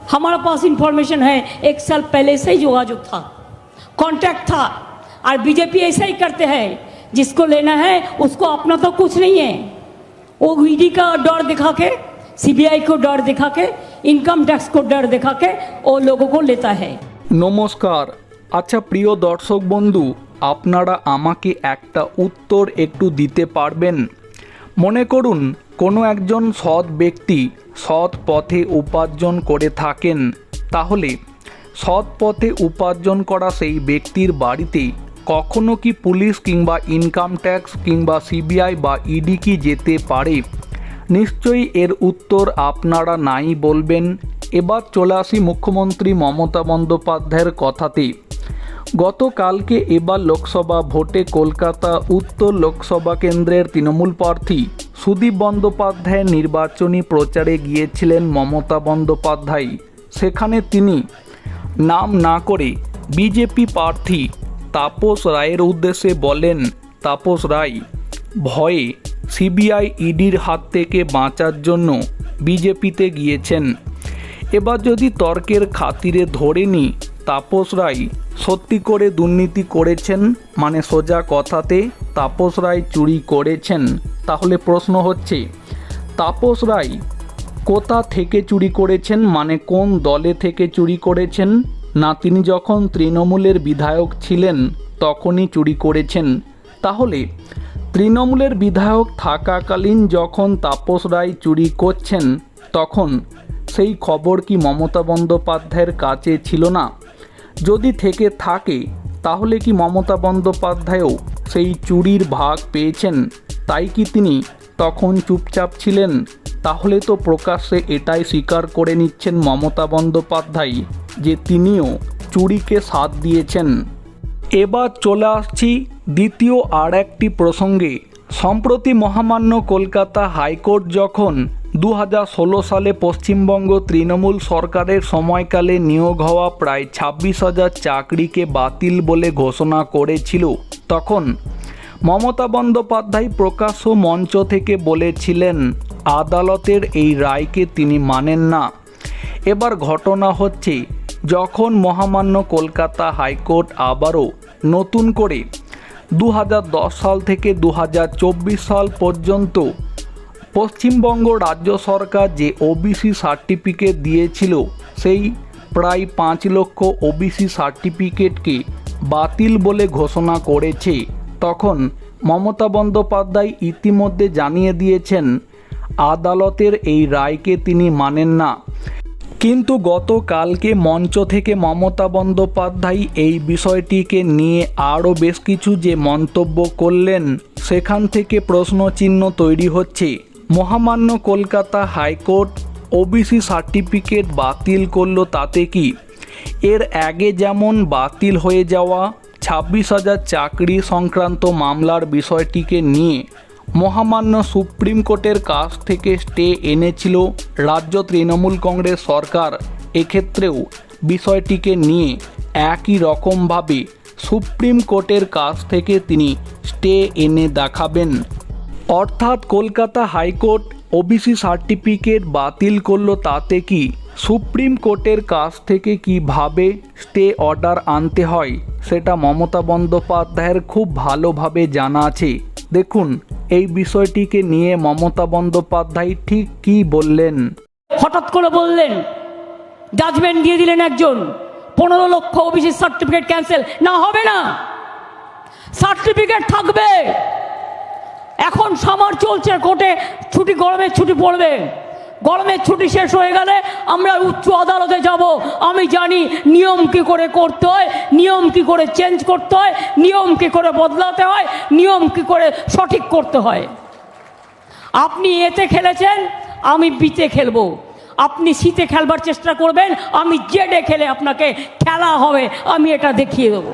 हमारे पास इंफॉर्मेशन है एक साल पहले से ही जोगाजोग था कांटेक्ट था और बीजेपी ऐसा ही करते हैं जिसको लेना है उसको अपना तो कुछ नहीं है वो ईडी का डर दिखा के सीबीआई को डर दिखा के इनकम टैक्स को डर दिखा के দেখাকে लोगों को लेता है নমস্কার আচ্ছা প্রিয় দর্শক বন্ধু আপনারা আমাকে একটা উত্তর একটু দিতে পারবেন মনে করুন কোনো একজন সৎ ব্যক্তি সৎ পথে উপার্জন করে থাকেন। তাহলে সৎ পথে উপার্জন করা সেই ব্যক্তির বাড়িতে কখনো কি পুলিশ কিংবা ইনকাম ট্যাক্স কিংবা সিবিআই বা ইডি কি যেতে পারে? নিশ্চয়ই এর উত্তর আপনারা নাই বলবেন। এবার চলে আসি মুখ্যমন্ত্রী মমতা বন্দ্যোপাধ্যায়ের কথাতে। গতকালকে এবার লোকসভা ভোটে কলকাতা উত্তর লোকসভা কেন্দ্রের তৃণমূল প্রার্থী সুদীপ বন্দ্যোপাধ্যায়ের নির্বাচনী প্রচারে গিয়েছিলেন মমতা বন্দ্যোপাধ্যায়। সেখানে তিনি নাম না করে বিজেপি প্রার্থী তাপস রায়ের উদ্দেশ্যে বলেন, তাপস রায়, ভয়ে সিবিআই ইডির হাত থেকে বাঁচার জন্য বিজেপিতে গিয়েছেন। এবার যদি তর্কের খাতিরে ধরে নি তাপস রায় সত্যি করে দুর্নীতি করেছেন মানে সোজা কথাতে তাপস রায় চুরি করেছেন। তাহলে প্রশ্ন হচ্ছে, তাপস রায় কোথা থেকে চুরি করেছেন? মানে কোন দলে থেকে চুরি করেছেন? না, তিনি যখন তৃণমূলের বিধায়ক ছিলেন, তখনই চুরি করেছেন। তাহলে, তৃণমূলের বিধায়ক থাকাকালীন যখন তাপস রায় চুরি করছেন, তখন সেই খবর কি মমতা বন্দ্যোপাধ্যায়ের কাছে ছিল না? যদি থেকে থাকে, তাহলে কি মমতা বন্দ্যোপাধ্যায়ও সেই চুরির ভাগ পেয়েছেন? তাই কি তিনি তখন চুপচাপ ছিলেন? তাহলে তো প্রকাশ্যে এটাই স্বীকার করে নিচ্ছেন মমতা বন্দ্যোপাধ্যায় যে তিনিও চুরিকে সাথ দিয়েছেন। এবার চলে আসছি দ্বিতীয় আর একটি প্রসঙ্গে। সম্প্রতি মহামান্য কলকাতা হাইকোর্ট যখন দু হাজার ষোলো সালে পশ্চিমবঙ্গ তৃণমূল সরকারের সময়কালে নিয়োগ হওয়া প্রায় ছাব্বিশ হাজার চাকরিকে বাতিল বলে ঘোষণা করেছিল, তখন মমতা বন্দ্যোপাধ্যায় প্রকাশ্য মঞ্চ থেকে বলেছিলেন, আদালতের এই রায়কে তিনি মানেন না। এবার ঘটনা হচ্ছে, যখন মহামান্য কলকাতা হাইকোর্ট আবারও নতুন করে দু হাজার দশ সাল থেকে দু হাজার চব্বিশ সাল পর্যন্ত পশ্চিমবঙ্গ রাজ্য সরকার যে ওবিসি সার্টিফিকেট দিয়েছিল, সেই প্রায় পাঁচ লক্ষ ওবিসি সার্টিফিকেটকে বাতিল বলে ঘোষণা করেছে। তখন মমতা বন্দ্যোপাধ্যায় ইতিমধ্যে জানিয়ে দিয়েছেন, আদালতের এই রায়কে তিনি মানেন না। কিন্তু গতকালকে মঞ্চ থেকে মমতা বন্দ্যোপাধ্যায় এই বিষয়টিকে নিয়ে আরও বেশ কিছু যে মন্তব্য করলেন, সেখান থেকে প্রশ্নচিহ্ন তৈরি হচ্ছে। মহামান্য কলকাতা হাইকোর্ট ওবিসি সার্টিফিকেট বাতিল করল তাতে কি? এর আগে যেমন বাতিল হয়ে যাওয়া ছাব্বিশ হাজার চাকরি সংক্রান্ত মামলার বিষয়টিকে নিয়ে মহামান্য সুপ্রিম কোর্টের কাছ থেকে স্টে এনেছিল রাজ্য তৃণমূল কংগ্রেস সরকার। এক্ষেত্রেও বিষয়টিকে নিয়ে একই রকমভাবে সুপ্রিম কোর্টের কাছ থেকে তিনি স্টে এনে দেখাবেন। অর্থাৎ কলকাতা হাইকোর্ট ওবিসি সার্টিফিকেট বাতিল করল তাতে কি সুপ্রিম কোর্টের কাছ থেকে কীভাবে স্টে অর্ডার আনতে হয়, সেটা মমতা বন্দ্যোপাধ্যায়ের খুব ভালোভাবে জানা আছে। দেখুন, এই বিষয়টিকে নিয়ে মমতা বন্দ্যোপাধ্যায় ঠিক কী বললেন। হঠাৎ করে বললেন জাজমেন্ট দিয়ে দিলেন একজন, পনেরো লক্ষ ওবিসি সার্টিফিকেট ক্যান্সেল না, হবে না। সার্টিফিকেট থাকবে। এখন সামার চলছে, কোর্টে ছুটি, গরমের ছুটি পড়বে। গরমের ছুটি শেষ হয়ে গেলে আমরা উচ্চ আদালতে যাব। আমি জানি নিয়ম কি করে করতে হয়, নিয়ম কি করে চেঞ্জ করতে হয়, নিয়ম কি করে বদলাতে হয়, নিয়ম কি করে সঠিক করতে হয়। আপনি এতে খেলেছেন, আমি বিতে খেলব। আপনি শীতে খেলবার চেষ্টা করবেন, আমি জেডে খেলে আপনাকে খেলা হবে, আমি এটা দেখিয়ে দেবো।